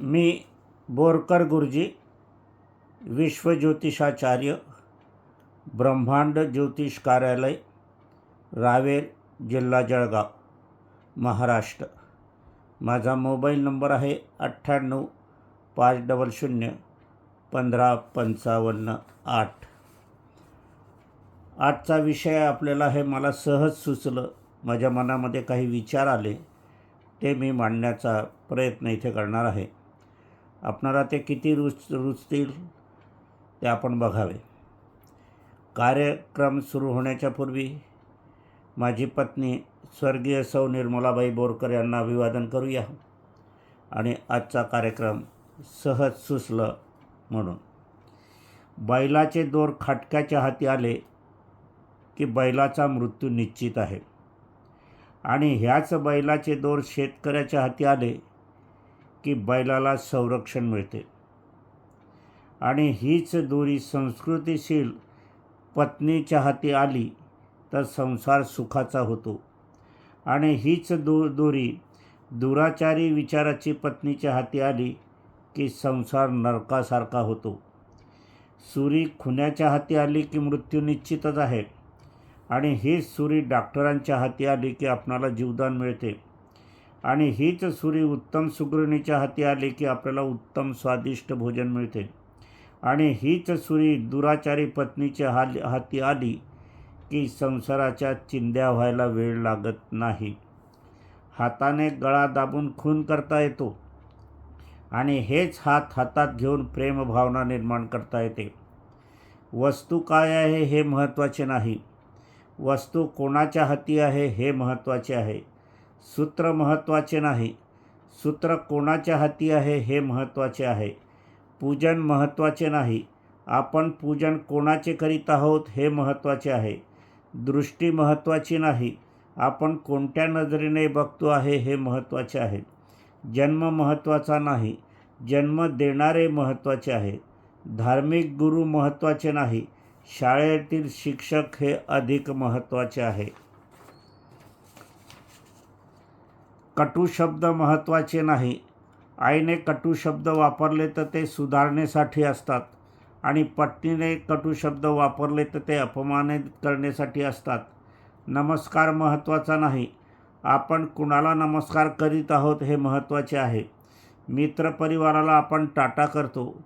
मी बोरकर गुरुजी विश्वज्योतिषाचार्य ब्रह्मांड ज्योतिष कार्यालय रावेर जिल्हा जळगाव महाराष्ट्र. माझा मोबाईल नंबर आहे अठ्ठ्याण्णव पाच डबल शून्य पंधरा पंचावन्न आठ. आजचा विषय आपल्याला हे मला सहज सुचलं माझ्या मनामध्ये काही विचार आले ते मी मांडण्याचा प्रयत्न इथे करणार आहे. आपणाला ते किती रुच रुचतील ते आपण बघावे. कार्यक्रम सुरू होण्याच्या पूर्वी माझी पत्नी स्वर्गीय सौ निर्मलाबाई बोरकर यांना अभिवादन करूया आणि आजचा कार्यक्रम सहज सुचलं म्हणून. बैलाचे दोर खाटक्याच्या हाती आले की बैलाचा मृत्यू निश्चित आहे. आणि ह्याच बैलाचे दोर शेतकऱ्याच्या हाती आले की बैलाला संरक्षण मिळते. आणि हीच दोरी संस्कृतीशील पत्नीच्या हाती आली तर संसार सुखाचा होतो. आणि हीच दो दोरी दुराचारी विचाराची पत्नीच्या हाती आली की संसार नरकासारखा होतो. सुरी खुन्याच्या हाती आली की मृत्यू निश्चितच आहे. आणि हीच सुरी डॉक्टरांच्या हाती आली की आपणाला जीवदान मिळते. आणि हीच सुरी उत्तम सुगृणीच्या हाती आली की आपल्याला उत्तम स्वादिष्ट भोजन मिळते. आणि हीच सुरी दुराचारी पत्नीच्या हाल हाती आली की संसाराच्या चिंध्या व्हायला वेळ लागत नाही. हाताने गळा दाबून खून करता येतो आणि हेच हात हातात घेऊन प्रेमभावना निर्माण करता येते. वस्तू काय आहे हे महत्त्वाचे नाही. वस्तू कोणाच्या हाती आहे हे महत्त्वाचे आहे. सूत्र महत्त्वाचे नाही. सूत्र कोणाच्या हाती आहे हे महत्त्वाचे आहे. पूजन महत्त्वाचे नाही. आपण पूजन कोणाचे करीत आहोत हे महत्त्वाचे आहे. दृष्टी महत्त्वाची नाही. आपण कोणत्या नजरेने बघतो आहे हे महत्त्वाचे आहे. जन्म महत्त्वाचा नाही. जन्म देणारे महत्त्वाचे आहे. धार्मिक गुरु महत्त्वाचे नाही. शाळेतील शिक्षक हे अधिक महत्त्वाचे आहे. कटू शब्द महत्त्वाचे नाही. आईने कटू शब्द वापरले तर ते सुधारण्यासाठी असतात आणि पत्नीने कटू शब्द वापरले तर ते अपमानित करण्यासाठी असतात. नमस्कार महत्त्वाचा नाही. आपण कुणाला नमस्कार करीत आहोत हे महत्त्वाचे आहे. मित्रपरिवाराला आपण टाटा करतो.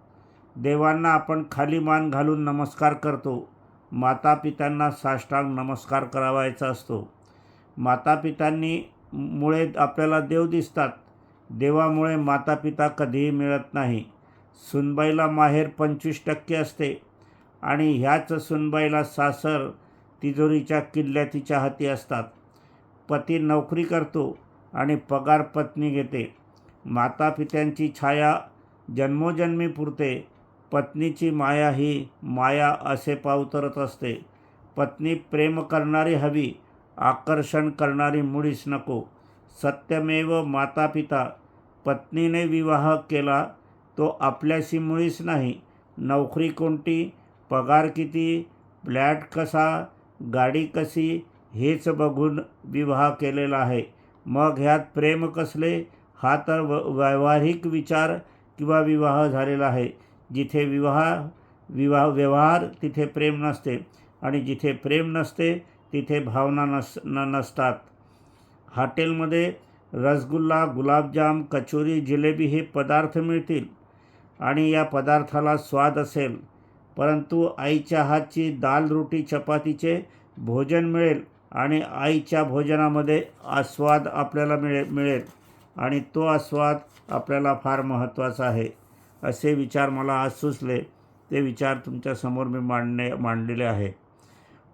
देवांना आपण खाली मान घालून नमस्कार करतो. मातापित्यांना साष्टांग नमस्कार करावायचा असतो. मातापित्यांनी मुळे आपल्याला देव दिसतात. देवामुळे मातापिता कधीही मिळत नाही. सुनबाईला माहेर पंचवीस टक्के असते. आणि ह्याच सुनबाईला सासर तिजोरीच्या किल्ल्या तिच्या हाती असतात. पती नोकरी करतो आणि पगार पत्नी घेते. मातापित्यांची छाया जन्मोजन्मी पुरते. पत्नीची माया ही माया असे पावतरत असते. पत्नी प्रेम करणारी हवी आकर्षण करणारी मुळीच नको. सत्यमेव मातापिता पत्नीने विवाह केला तो आपल्याशी मुळीच नाही. नोकरी कोणती? पगार किती? फ्लॅट कसा? गाडी कशी? हेच बघून विवाह केलेला आहे. मग ह्यात प्रेम कसले? हा तर व व्यावहारिक विचार किंवा विवाह झालेला आहे. जिथे विवाह विवाह व्यवहार तिथे प्रेम नसते. आणि जिथे प्रेम नसते तिथे भावना नस न नसतात. हॉटेलमध्ये रसगुल्ला गुलाबजाम कचोरी जिलेबी हे पदार्थ मिळतील आणि या पदार्थाला स्वाद असेल. परंतु आईच्या हातची दाल रोटी चपातीचे भोजन मिळेल आणि आईच्या भोजनामध्ये आस्वाद आपल्याला मिळे मिळेल आणि तो आस्वाद आपल्याला फार महत्त्वाचा आहे असे विचार मला आज सुचले. ते विचार तुमच्यासमोर मी मांडणे मांडलेले आहे.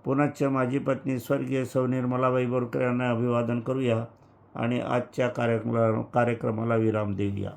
पुनश्च माझी पत्नी स्वर्गीय सौ निर्मलाबाई बोरकर यांना अभिवादन करूया आणि आजच्या कार्यक्रमा कार्यक्रमाला विराम देऊया.